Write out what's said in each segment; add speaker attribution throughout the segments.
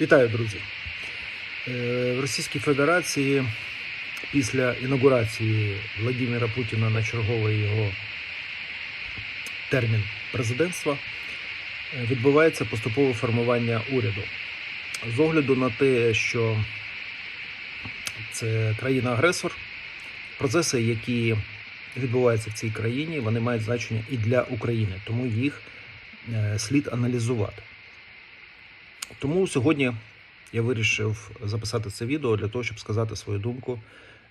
Speaker 1: Вітаю, друзі. Е, В Російській Федерації після інаугурації Владимира Путіна на черговий його термін президентства е, відбувається поступове формування уряду. З огляду на те, що це країна-агресор, процеси, які відбуваються в цій країні, вони мають значення і для України, тому їх е, слід аналізувати. Тому сьогодні я вирішив записати це відео для того, щоб сказати свою думку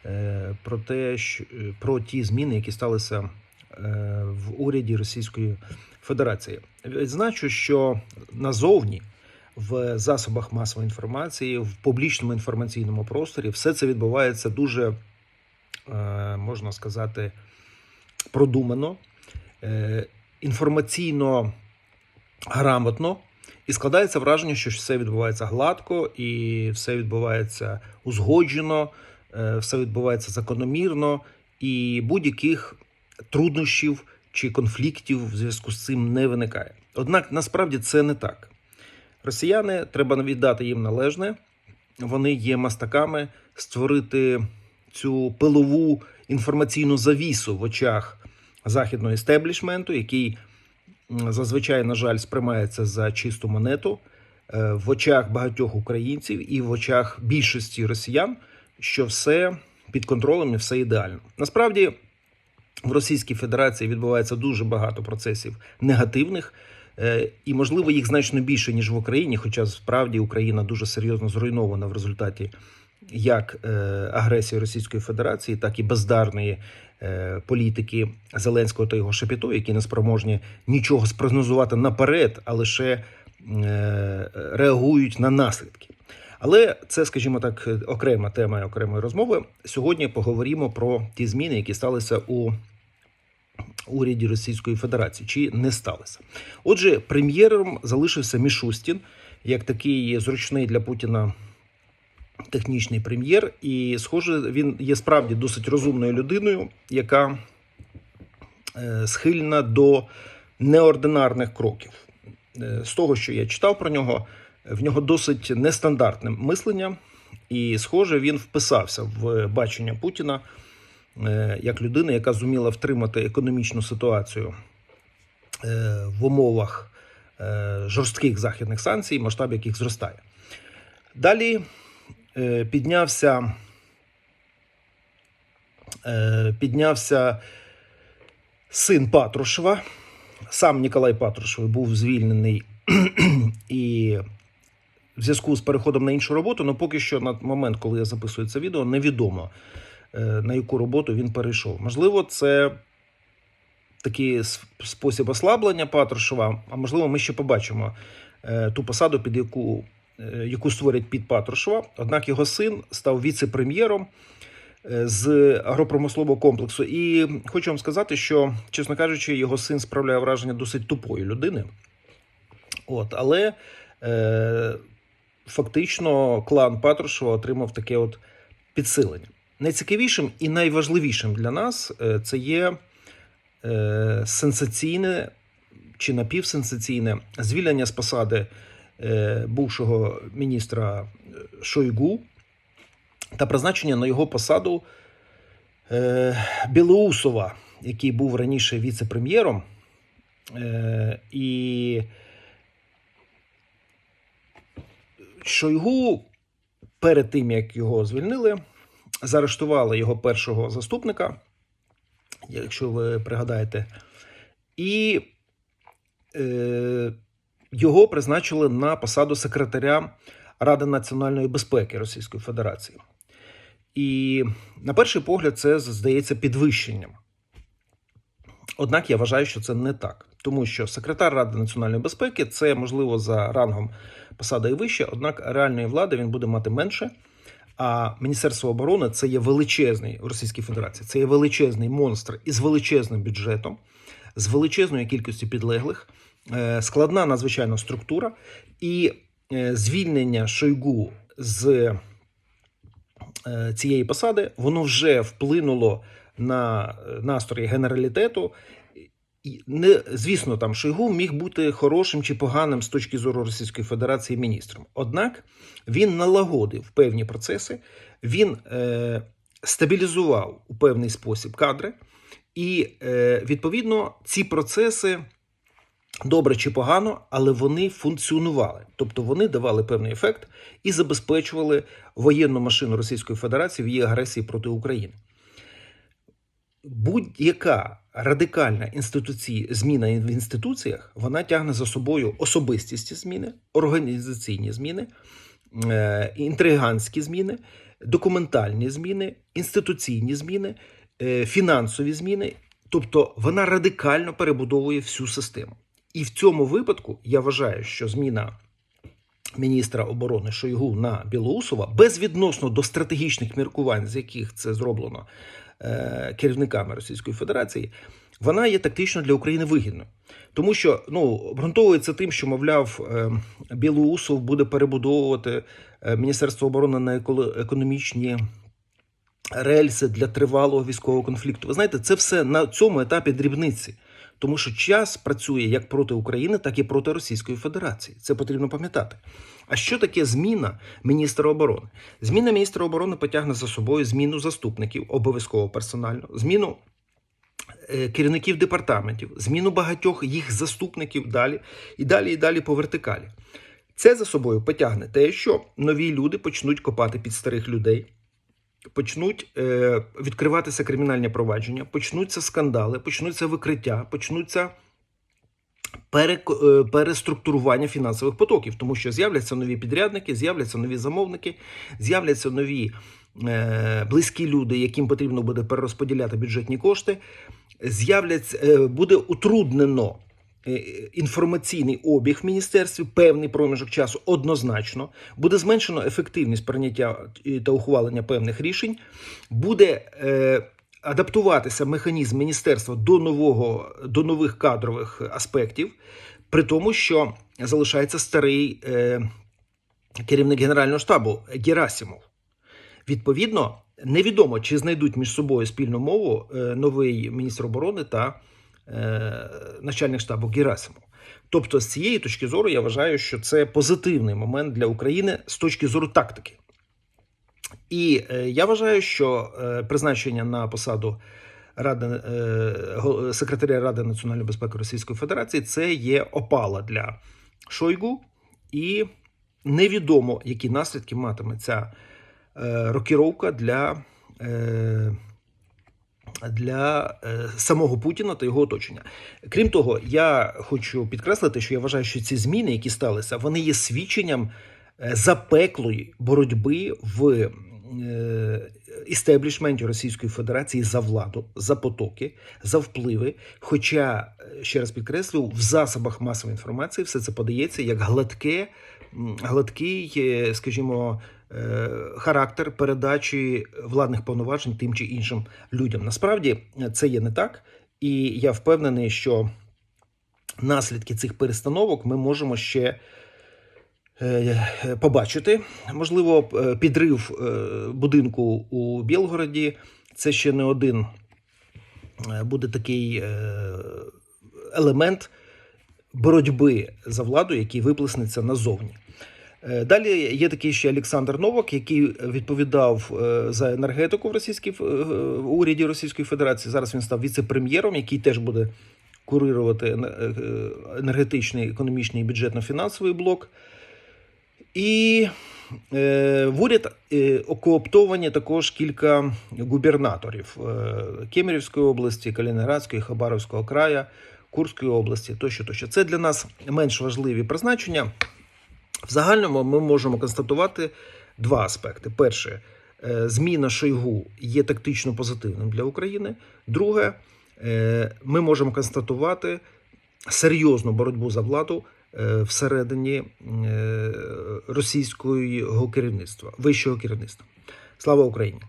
Speaker 1: е, про те, що е, про ті зміни, які сталися е, в уряді Російської Федерації. Відзначу, що назовні в засобах масової інформації, в публічному інформаційному просторі все це відбувається дуже, можна сказати, продумано, інформаційно грамотно. І складається враження, що все відбувається гладко, і все відбувається узгоджено, е, все відбувається закономірно, і будь-яких труднощів чи конфліктів в зв'язку з цим не виникає. Однак насправді це не так. Росіяни треба віддати їм належне. Вони є мастаками створити цю пилову інформаційну завісу в очах західного істеблішменту, який зазвичай, на жаль, сприймається за чисту монету е, в очах багатьох українців і в очах більшості росіян, що все під контролем і все ідеально. Насправді в Російській Федерації відбувається дуже багато процесів негативних, е, і можливо їх значно більше ніж в Україні. Хоча справді Україна дуже серйозно зруйнована в результаті як е, агресії Російської Федерації, так і бездарної політики Зеленського та його шепіто, які не спроможні нічого спрогнозувати наперед, а лише е, реагують на наслідки. Але це, скажімо так, окрема тема окремої розмови. Сьогодні поговоримо про ті зміни, які сталися у уряді Російської Федерації, чи не сталися. Отже, прем'єром залишився Мішустін, як такий зручний для Путіна технічний прем'єр, і, схоже, він є справді досить розумною людиною, яка е, схильна до неординарних кроків. Е, З того, що я читав про нього, в нього досить нестандартне мислення, і, схоже, він вписався в бачення Путіна е, як людина, яка зуміла втримати економічну ситуацію в умовах жорстких західних санкцій, масштаб яких зростає. Далі піднявся, е, піднявся син Патрушева. Сам Ніколай Патрушев був звільнений і в зв'язку з переходом на іншу роботу, але поки що на момент, коли я записую це відео, невідомо е, на яку роботу він перейшов. Можливо, це такий спосіб ослаблення Патрушева, а можливо, ми ще побачимо е, ту посаду, під яку, е, яку створять під Патрушева. Однак його син став віце-прем'єром е, з агропромислового комплексу. І хочу вам сказати, що, чесно кажучи, його син справляє враження досить тупої людини. От, але е, фактично клан Патрушева отримав таке от підсилення. Найцікавішим і найважливішим для нас е, це є е, сенсаційне чи напівсенсаційне звільнення з посади е, бувшого міністра е, Шойгу та призначення на його посаду е, Білоусова, який був раніше віце-прем'єром. Е, і Шойгу перед тим, як його звільнили, заарештували його першого заступника, якщо ви пригадаєте, і е, його призначили на посаду секретаря Ради національної безпеки Російської Федерації. І на перший погляд, це здається підвищенням. Однак я вважаю, що це не так, тому що секретар Ради національної безпеки це можливо за рангом посада і вище, однак реальної влади він буде мати менше. А Міністерство оборони це є величезний в Російській Федерації, це є величезний монстр із величезним бюджетом, з величезною кількістю підлеглих, складна надзвичайно структура, і е, звільнення Шойгу з е, цієї посади воно вже вплинуло на е, настрої генералітету, не звісно, там Шойгу міг бути хорошим чи поганим з точки зору Російської Федерації міністром. Однак він налагодив певні процеси, він е, стабілізував у певний спосіб кадри, і е, відповідно ці процеси. Добре чи погано, але вони функціонували, тобто вони давали певний ефект і забезпечували воєнну машину Російської Федерації в її агресії проти України. Будь-яка радикальна інституції, зміна в інституціях вона тягне за собою особистісті зміни, організаційні зміни, е, інтриганські зміни, документальні зміни, інституційні зміни, е, фінансові зміни. Тобто вона радикально перебудовує всю систему. І в цьому випадку я вважаю, що зміна міністра оборони Шойгу на Білоусова безвідносно до стратегічних міркувань, з яких це зроблено е, керівниками Російської Федерації, вона є тактично для України вигідною. Тому що ну, обґрунтовується тим, що, мовляв, е, Білоусов буде перебудовувати е, Міністерство оборони на економічні рельси для тривалого військового конфлікту. Ви знаєте, це все на цьому етапі дрібниці. Тому що час працює як проти України, так і проти Російської Федерації. Це потрібно пам'ятати. А що таке зміна міністра оборони? Зміна міністра оборони потягне за собою зміну заступників обов'язково персонально, зміну е, керівників департаментів, зміну багатьох їх заступників далі і далі, і далі по вертикалі. Це за собою потягне те, що нові люди почнуть копати під старих людей почнуть е, відкриватися кримінальні провадження, почнуться скандали, почнуться викриття, почнуться пере, е, переструктурування фінансових потоків, тому що з'являться нові підрядники, з'являться нові замовники, з'являться нові е, близькі люди, яким потрібно буде перерозподіляти бюджетні кошти. З'являться, е, буде утруднено інформаційний обіг в міністерстві певний проміжок часу однозначно. Буде зменшено ефективність прийняття та ухвалення певних рішень, буде е, адаптуватися механізм міністерства до нового до нових кадрових аспектів, при тому, що залишається старий е, керівник генерального штабу Герасимов. Відповідно, невідомо, чи знайдуть між собою спільну мову е, новий міністр оборони та е, начальник штабу Герасимов. Тобто, з цієї точки зору, я вважаю, що це позитивний момент для України з точки зору тактики. І е, я вважаю, що е, призначення на посаду Ради, е, секретаря Ради національної безпеки Російської Федерації це є опала для Шойгу, і невідомо, які наслідки матиме ця е, рокіровка для, е, для е, самого Путіна та його оточення. Крім того, я хочу підкреслити, що я вважаю, що ці зміни, які сталися, вони є свідченням е, запеклої боротьби в е, істеблішменті Російської Федерації за владу, за потоки, за впливи. Хоча, ще раз підкреслю, в засобах масової інформації все це подається як гладке, гладкий, скажімо, характер передачі владних повноважень тим чи іншим людям. Насправді е, це є не так, і я впевнений, що наслідки цих перестановок ми можемо ще е, побачити. Можливо, е, підрив е, будинку у Білгороді це ще не один е, буде такий е, елемент боротьби за владу, який виплеснеться назовні. Е, Далі є такий ще Олександр Новак, який відповідав е, за енергетику в російській е, уряді Російської Федерації. Зараз він став віце-прем'єром, який теж буде курирувати енергетичний, економічний і бюджетно-фінансовий блок. І в уряд окооптовані також кілька губернаторів Кемерівської області, Калінінградської, Хабаровського краю, Курської області тощо. тощо. Це для нас менш важливі призначення. В загальному ми можемо констатувати два аспекти: перше, е, зміна Шойгу є тактично позитивним для України. Друге, е, ми можемо констатувати серйозну боротьбу за владу е, всередині російського керівництва, вищого керівництва. Слава Україні!